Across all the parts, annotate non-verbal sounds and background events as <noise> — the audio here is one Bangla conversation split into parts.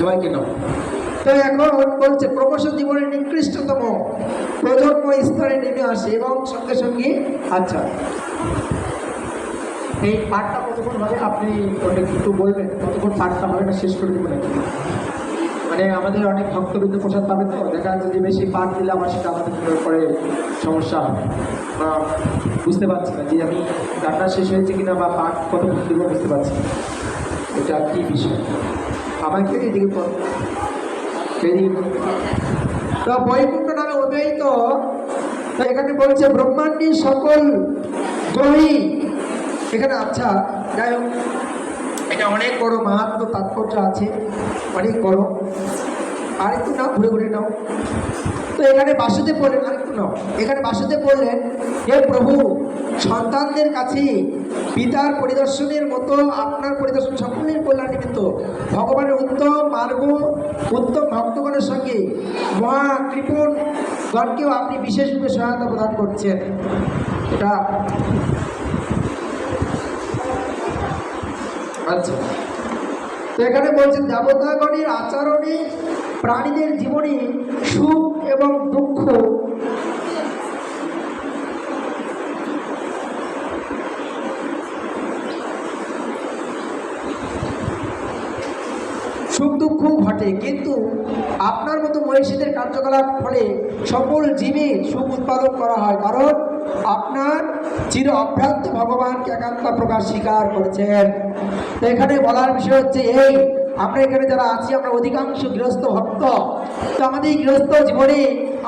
সবাইকে নাও তো এখন বলছে ক্রমশ জীবনের নিকৃষ্টতম প্রজন্ম স্তরে নেমে আসে এবং সঙ্গে সঙ্গে আচ্ছা। এই পাঠটা কতক্ষণ হবে? আপনি ওটা একটু বলবেন? কতক্ষণ পাঠটা হবে? না শেষ করে দেবেন মানে আমাদের অনেক ভক্তবৃন্দ প্রসাদ পাবে তো? দেখা যাচ্ছে যে বেশি পাঠ দিলে আমার সেটা আমাদের পরে সমস্যা হবে। বা বুঝতে পারছি না যে আমি রান্না শেষ হয়েছে কিনা বা পাঠ কতক্ষণ দেবো বুঝতে পারছি না। এটা কী বিষয়? আমাকে এদিকে পড়। তো বৈকুণ্ঠ নামে তো এখানে বলছে, ব্রহ্মাণ্ডী সকল গ্রহী এখানে আচ্ছা যাই হোক। এটা অনেক বড় মাহাত্ম, তাৎপর্য আছে, অনেক বড়। আর একটু নাও, ঘুরে ঘুরে নাও। তো এখানে বাসুদেব বললেন আরেকটু এখানে বাসুদেব বললেন, হে প্রভু, সন্তানদের কাছে পিতার পরিদর্শনের মতো আপনার পরিদর্শন সকলের কল্যাণ নিমিত্ত। ভগবানের উত্তম মার্গ, উত্তম ভক্তগণের সঙ্গে মহা কৃপণ গণকেও আপনি বিশেষরূপে সহায়তা প্রদান করছেন। এটা আচ্ছা। তো এখানে বলছেন, দেবতাগণের আচরণে প্রাণীদের জীবনে সুখ এবং দুঃখ সুখ দুঃখ কিন্তু আপনার মতো মনীষীদের কার্যকলাপ ফলে সকল জীবের সুখ উৎপাদন করা হয়। কারণ আপনার চির অভ্রান্ত ভগবানকে একান্ত প্রকাশ স্বীকার করেছেন। তো এখানে বলার বিষয় হচ্ছে এই, আমরা এখানে যারা আছি, আমরা অধিকাংশ গৃহস্থ ভক্ত। তো আমাদের গৃহস্থ জীবনে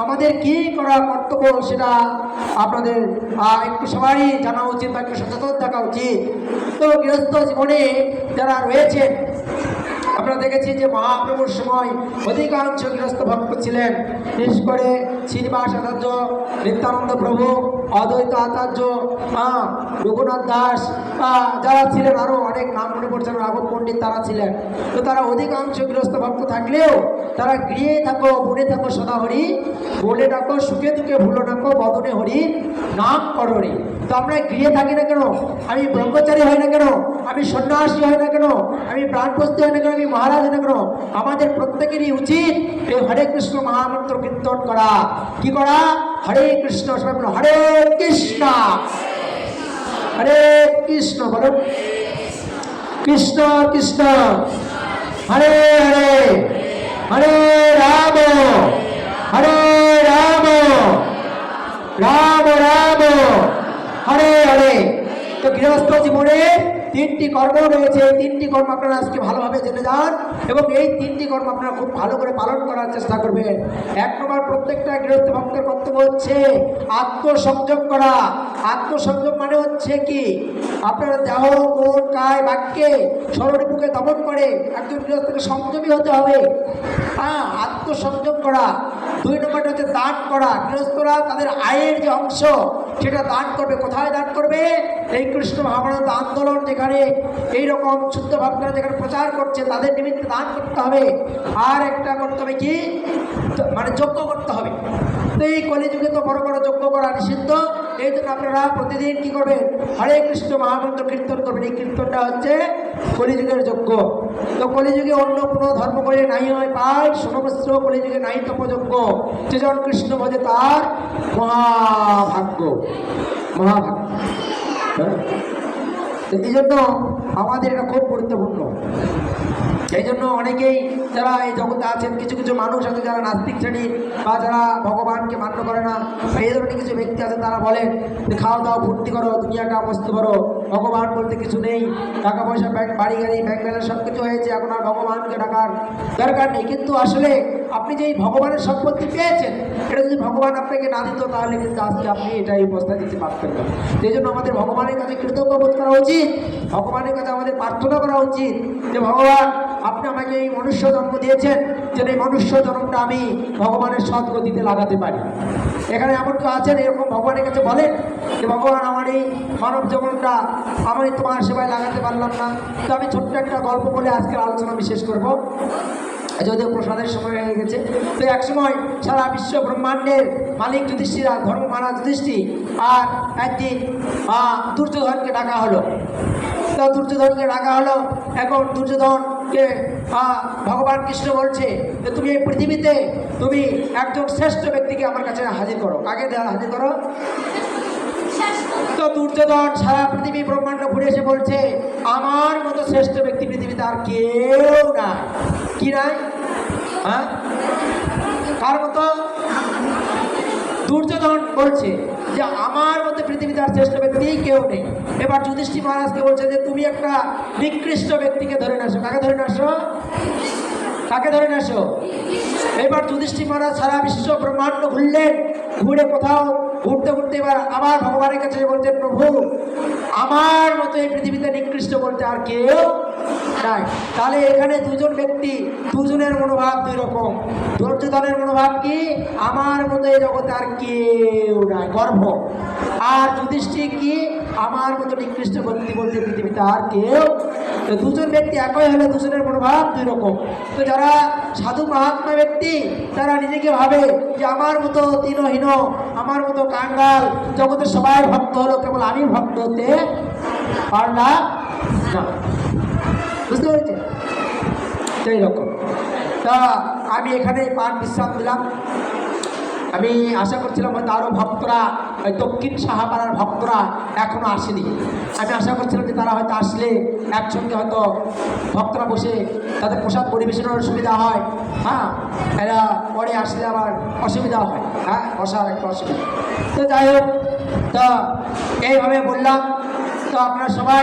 আমাদের কি করা কর্তব্য সেটা আপনাদের একটু সবাই জানা উচিত বা একটু সচেতন থাকা উচিত। তো গৃহস্থ জীবনে যারা রয়েছেন আমরা দেখেছি যে মহাপ্রভুর সময় অধিকাংশ গৃহস্থ ভক্ত ছিলেন। বিশেষ করে শ্রীনিবাস আচার্য, নিত্যানন্দ প্রভু, অদ্বৈত আচার্য রঘুনাথ দাস যারা ছিলেন আরও অনেক নাম মনে পড়ছেন রাঘব পণ্ডিত তারা ছিলেন। তো তারা অধিকাংশ গৃহস্থ ভক্ত থাকলেও তারা গৃহে থাকো, বনে থাকো সদা হরি বলে ডাকো, সুখে দুঃখে ভুলো ডাকো, বদনে হরি, নাম করণে তো আমরা গৃহে থাকি না কেন? আমি ব্রহ্মচারী হই না কেন? আমি সন্ন্যাসী হই না কেন? আমি প্রাণপস্তি হই না কেন? আমি মহারাজ হই না কেন? আমাদের প্রত্যেকেরই উচিত এই হরে কৃষ্ণ মহামন্ত্র কীর্তন করা। কি করা? হরে কৃষ্ণ, সবাই বলো, হরে কৃষ্ণ। হরে কৃষ্ণ বলো। কৃষ্ণ কৃষ্ণ। হরে হরে। হরে রাম। হরে রাম। রাম রাম। হরে হরে। তো গৃহস্থ জীবনে তিনটি কর্ম রয়েছে, এই তিনটি কর্ম আপনারা আজকে ভালোভাবে জেনে যান এবং এই তিনটি কর্ম আপনারা খুব ভালো করে পালন করার চেষ্টা করবেন। এক নম্বর প্রত্যেকটা গৃহস্থ ভক্তের কর্তব্য হচ্ছে আত্মসংযম করা। আত্মসংযম মানে হচ্ছে কি? আপনার দেহ, মন, কায়, বাক্যে স্বরূপকে দমন করে একজন গৃহস্থকে সংযমী হতে হবে। হ্যাঁ আত্মসংযম করা। দুই নম্বরটা হচ্ছে দান করা। গৃহস্থরা তাদের আয়ের যে অংশ সেটা দান করবে, কোথায় দান করবে? এই কৃষ্ণ মহাভারত আন্দোলন যেখানে এইরকম শুদ্ধ ভাবনা যেখানে প্রচার করছে, তাদের নিমিত্তে দান করতে হবে। আর একটা করতে হবে কি? মানে যজ্ঞ করতে হবে। এই কলিযুগে তো বড় বড় যজ্ঞ করা নিষিদ্ধ, এই জন্য আপনারা প্রতিদিন কি করবেন? হরে কৃষ্ণ মহামন্ত্র কীর্তন করবেন। এই কীর্তনটা হচ্ছে কলিযুগের যজ্ঞ। তো কলিযুগে অন্য কোনো ধর্ম করে নাই হয় পায় সমবস্ত্র কলিযুগে নাই তপযজ্ঞ। যেজন কৃষ্ণ ভজে তার মহাভাগ্য। মহাভাগ্য। হ্যাঁ? এই জন্য আমাদের এটা খুব গুরুত্বপূর্ণ। এই জন্য অনেকেই যারা এই জগতে আছেন, কিছু কিছু মানুষ আছে যারা নাস্তিক শ্রেণি বা যারা ভগবানকে মান্য করে না এই ধরনের কিছু ব্যক্তি আছে, তারা বলেন যে খাওয়া দাওয়া ফুর্তি করো, দুনিয়াটা মস্ত করো ভগবান বলতে কিছু নেই। টাকা পয়সা ব্যাংক, বাড়ি, গাড়ি, ব্যাংক ব্যালেন্স সব কিছু হয়েছে, এখন আর ভগবানকে ডাকার দরকার নেই। কিন্তু আসলে আপনি যে এই ভগবানের সম্পত্তি পেয়েছেন, এটা যদি ভগবান আপনাকে না দিত, তাহলে কিন্তু আজকে আপনি এটা এই অবস্থা দিতে পারতেন না। সেই জন্য আমাদের ভগবানের কাছে কৃতজ্ঞ বোধ করা উচিত, ভগবানের কাছে আমাদের প্রার্থনা করা উচিত যে, ভগবান, আপনি আমাকে এই মনুষ্য জন্ম দিয়েছেন, যেন এই মনুষ্য জন্মটা আমি ভগবানের সদ্গতিতে লাগাতে পারি। এখানে এমন কেউ আছেন, এরকম ভগবানের কাছে বলেন যে, ভগবান, আমার এই মানব জীবনটা আমি তোমার সেবায় লাগাতে পারলাম না। তো আমি ছোট্ট একটা গল্প বলে আজকের আলোচনা আমি শেষ করব। যদিও প্রসাদের সময় হয়ে গেছে। তো এক সময় সারা বিশ্ব ব্রহ্মাণ্ডের মালিক যুধিষ্ঠিরা, ধর্ম মহারাজ যুধিষ্ঠি আর একদিন দুর্যোধনকে ডাকা হলো। তো দুর্যোধনকে ডাকা হলো। এখন দুর্যোধনকে ভগবান কৃষ্ণ বলছে যে, তুমি এই পৃথিবীতে, তুমি একজন শ্রেষ্ঠ ব্যক্তিকে আমার কাছে হাজির করো। কাকে হাজির করো? তো দুর্যোধন সারা পৃথিবী ব্রহ্মাণ্ড ঘুরে এসে বলছে, আমার মতো শ্রেষ্ঠ ব্যক্তি পৃথিবীতে আর কেউ নাই। কি নাই? হ্যাঁ? কার মতো? দুর্যোধন বলছে যে, আমার মধ্যে পৃথিবীতে আর শ্রেষ্ঠ ব্যক্তি কেউ নেই। এবার যুধিষ্ঠি মহারাজকে বলছে যে, তুমি একটা নিকৃষ্ট ব্যক্তিকে ধরে নাসো কাকে ধরে নাসো কাকে ধরে নাসো এবার যুধিষ্ঠি মহারাজ সারা বিশ্ব ব্রহ্মাণ্ড ঘুরলেন, ঘুরে কোথাও ঘুরতে ঘুরতে এবার আমার ভগবানের কাছে বলতে প্রভু, আমার মতো এই পৃথিবীতে নিকৃষ্ট বলতে আর কেউ নাই। তাহলে এখানে দুজন ব্যক্তি, দুজনের মনোভাব দুই রকম। দুর্যোধনের মনোভাব কি? আমার মতো এই জগতে আর কেউ নাই, গর্ব। আর যুধিষ্ঠির কি? আমার মতো নিকৃষ্ট ব্যক্তি বলতে পৃথিবীতে আর কেউ তো দুজন ব্যক্তি একই হলে দুজনের মনোভাব দুই রকম। তো যারা সাধু মহাত্মা ব্যক্তি, তারা নিজেকে ভাবে যে আমার মতো দীনহীন, আমার মতো কাঙ্গাল, জগতের সবাই ভক্ত হলো, কেবল আমি ভক্ত হতে পারলাম না। বুঝতে পেরেছেন? সেই রকম। তা আমি এখানে পাঠ বিশ্রাম দিলাম। আমি আশা করছিলাম হয়তো আরও ভক্তরা দক্ষিণ সাহাপাড়ার ভক্তরা এখনও আসেনি। আমি আশা করছিলাম যে তারা হয়তো আসলে একসঙ্গে হয়তো ভক্তরা বসে তাদের পোশাক পরিবেশনের সুবিধা হয়। হ্যাঁ এরা পরে আসলে আবার অসুবিধা হয়। হ্যাঁ বসার একটা অসুবিধা। তো যাই হোক, তা এইভাবে বললাম। তো আপনারা সবাই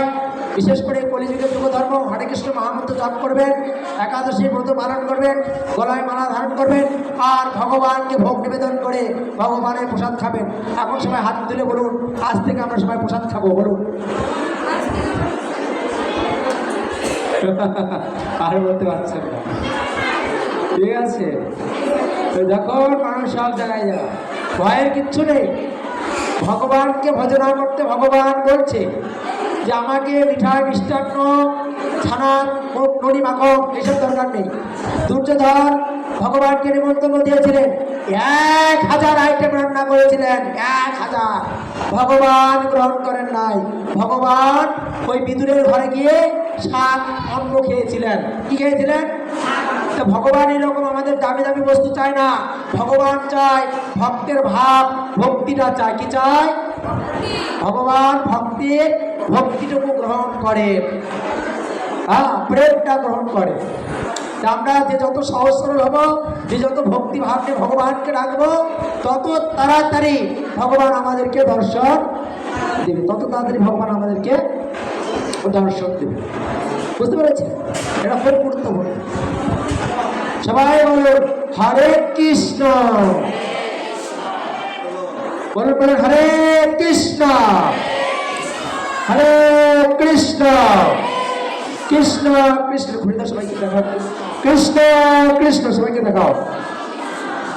বিশেষ করে কলিযুগের যুগ ধর্ম, হরে কৃষ্ণ মহামন্ত্র জপ করবেন, একাদশী ব্রত পালন করবেন, গলায় মালা ধারণ করবেন, আর ভগবানকে ভোগ নিবেদন করে ভগবানের প্রসাদ খাবেন। এখন সবাই হাত তুলে বলুন, আজ থেকে আমরা সবাই প্রসাদ খাব, বলুন। <laughs> আর বলতে পারছেন না। ঠিক আছে? যখন মানুষ সব জায়গায় যায় ভয়ের কিচ্ছু নেই। ভগবানকে ভজনা করতে ভগবান বলছে যে আমাকে মিঠাই মিষ্টান্ন ছানা নড়ি মাখন এসব দরকার নেই। দুর্যোধন ভগবানকে নিমন্ত্রণ দিয়েছিলেন। এক হাজার আইটেম রান্না করেছিলেন, এক হাজার। ভগবান গ্রহণ করেন নাই। ভগবান ওই বিদুরের ঘরে গিয়ে শাক, অন্ন খেয়েছিলেন। কি খেয়েছিলেন? তো ভগবান এরকম আমাদের দামি দামি বস্তু চায় না। ভগবান চায় ভক্তের ভাব, ভক্তিটা চায়। কি চায়? ভগবান ভক্তির ভক্তিটুকু গ্রহণ করে। হ্যাঁ প্রেমটা গ্রহণ করে। আমরা যে যত সহজ সরল হব, যে যত ভক্তি ভাবকে ভগবানকে রাখব, তত তাড়াতাড়ি ভগবান আমাদেরকে দর্শন দেবে। তত তাড়াতাড়ি ভগবান আমাদেরকে দর্শন দেবে। বুঝতে পেরেছেন? এটা খুব গুরুত্বপূর্ণ। সবাই বলুন, হরে কৃষ্ণ। বলুন বলুন, হরে হরে কৃষ্ণ। কৃষ্ণ কৃষ্ণ ঘুরে দাও সবাইকে দেখাও। কৃষ্ণ কৃষ্ণ, সবাইকে দেখাও।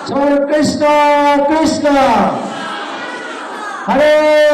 সবাই কৃষ্ণ কৃষ্ণ। হরে